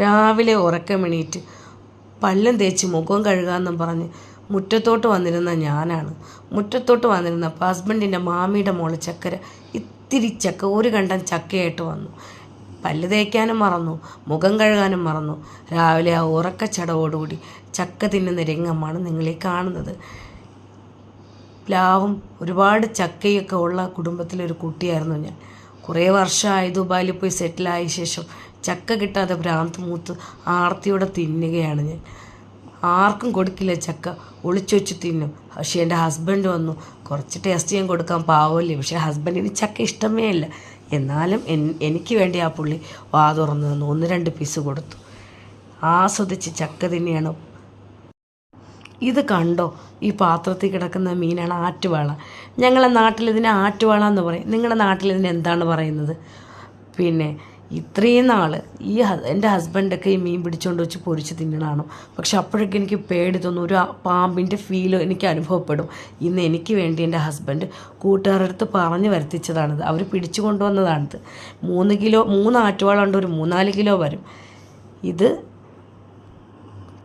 രാവിലെ ഉറക്കമെണീറ്റ് പല്ലും തേച്ച് മുഖം കഴുകാമെന്നും പറഞ്ഞ് മുറ്റത്തോട്ട് വന്നിരുന്ന ഞാനാണ്. മുറ്റത്തോട്ട് വന്നിരുന്നപ്പോൾ ഹസ്ബൻഡിന്റെ മാമിയുടെ മോൾ ചക്കര ഇത്തിരി ചക്ക ഒരു കണ്ടം ചക്കയായിട്ട് വന്നു. പല്ല് തേക്കാനും മറന്നു മുഖം കഴുകാനും മറന്നു. രാവിലെ ആ ഉറക്കച്ചടവോടുകൂടി ചക്ക തിന്നുന്ന രംഗമാണ് നിങ്ങളീ കാണുന്നത്. പ്ലാവും ഒരുപാട് ചക്കയൊക്കെ ഉള്ള കുടുംബത്തിലൊരു കുട്ടിയായിരുന്നു ഞാൻ. കുറേ വർഷമായി ദുബായിൽ പോയി സെറ്റിലായ ശേഷം ചക്ക കിട്ടാതെ ഭ്രാന്ത് മൂത്ത് ആർത്തിയോടെ തിന്നുകയാണ് ഞാൻ. ആർക്കും കൊടുക്കില്ല ചക്ക. ഒളിച്ചു വെച്ച് തിന്നും. പക്ഷേ എന്റെ ഹസ്ബൻഡ് വന്നു. കുറച്ച് ടേസ്റ്റ് ചെയ്യാൻ കൊടുക്കാൻ പാവമല്ലേ പക്ഷേ ഹസ്ബൻഡിന് ചക്ക ഇഷ്ടമേ ഇല്ല എന്നാലും എനിക്ക് വേണ്ടി ആ പുള്ളി വാ തുറന്നു തന്നു. ഒന്ന് രണ്ട് പീസ് കൊടുത്തു. ആസ്വദിച്ച് ചക്ക തിന്നെയാണ്. ഇത് കണ്ടോ? ഈ പാത്രത്തിൽ കിടക്കുന്ന മീനാണ് ആറ്റുവാള. ഞങ്ങളെ നാട്ടിൽ ഇതിനെ ആറ്റുവാള എന്ന് പറയും. നിങ്ങളുടെ നാട്ടിൽ എന്താണ് പറയുന്നത്? പിന്നെ ഇത്രയും നാൾ ഈ എന്റെ ഹസ്ബൻഡൊക്കെ ഈ മീൻ പിടിച്ചുകൊണ്ട് വെച്ച് പൊരിച്ച് തിന്നണതാണ്? പക്ഷെ അപ്പോഴൊക്കെ എനിക്ക് പേടി തോന്നും. ഒരു പാമ്പിന്റെ ഫീൽ എനിക്ക് അനുഭവപ്പെടും. ഇന്ന് എനിക്ക് വേണ്ടി എന്റെ ഹസ്ബൻഡ് കൂട്ടുകാരുടെ അടുത്ത് പറഞ്ഞു വരുത്തിച്ചതാണിത്. അവർ പിടിച്ചു കൊണ്ടുവന്നതാണിത്. മൂന്ന് കിലോ മൂന്ന് ആറ്റുവാളുണ്ട് ഒരു മൂന്നാൽ കിലോ വരും. ഇത്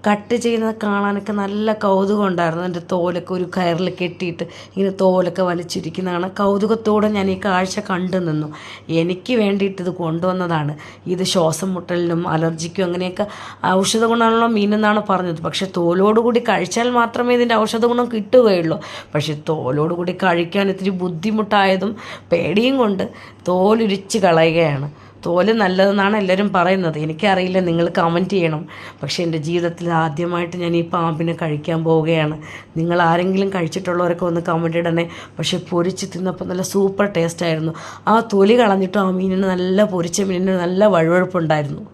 കട്ട് ചെയ്യുന്നത് കാണാനൊക്കെ നല്ല കൗതുകം ഉണ്ടായിരുന്നു. എന്റെ തോലൊക്കെ ഒരു കയറിൽ കെട്ടിയിട്ട് ഇങ്ങനെ തോലൊക്കെ വലിച്ചിരിക്കുന്നതാണ്. കൗതുകത്തോടെ ഞാൻ ഈ കാഴ്ച കണ്ടു നിന്നു. എനിക്ക് വേണ്ടിയിട്ട് ഇത് കൊണ്ടുവന്നതാണ്. ഇത് ശ്വാസം മുട്ടലിനും അലർജിക്കും അങ്ങനെയൊക്കെ ഔഷധ ഗുണമുള്ള മീനെന്നാണ് പറഞ്ഞത്. പക്ഷേ തോലോടുകൂടി കഴിച്ചാൽ മാത്രമേ ഇതിന്റെ ഔഷധ ഗുണം കിട്ടുകയുള്ളൂ. പക്ഷേ തോലോടുകൂടി കഴിക്കാൻ ഇത്തിരി ബുദ്ധിമുട്ടായതും പേടിയും കൊണ്ട് തോലുരിച്ച് കളയുകയാണ്. തോൽ നല്ലതെന്നാണ് എല്ലാവരും പറയുന്നത്. എനിക്കറിയില്ല നിങ്ങൾ കമന്റ് ചെയ്യണം. പക്ഷേ എന്റെ ജീവിതത്തിൽ ആദ്യമായിട്ട് ഞാൻ ഈ പാമ്പിനെ കഴിക്കാൻ പോവുകയാണ്. നിങ്ങൾ ആരെങ്കിലും കഴിച്ചിട്ടുള്ളവരൊക്കെ ഒന്ന് കമന്റ് ഇടണേ. പക്ഷേ പൊരിച്ച് തിന്നപ്പോൾ നല്ല സൂപ്പർ ടേസ്റ്റ് ആയിരുന്നു. ആ തൊലി കളഞ്ഞിട്ടും ആ മീനിന് നല്ല പൊരിച്ച മീനിന് നല്ല വഴുവഴുപ്പുണ്ടായിരുന്നു.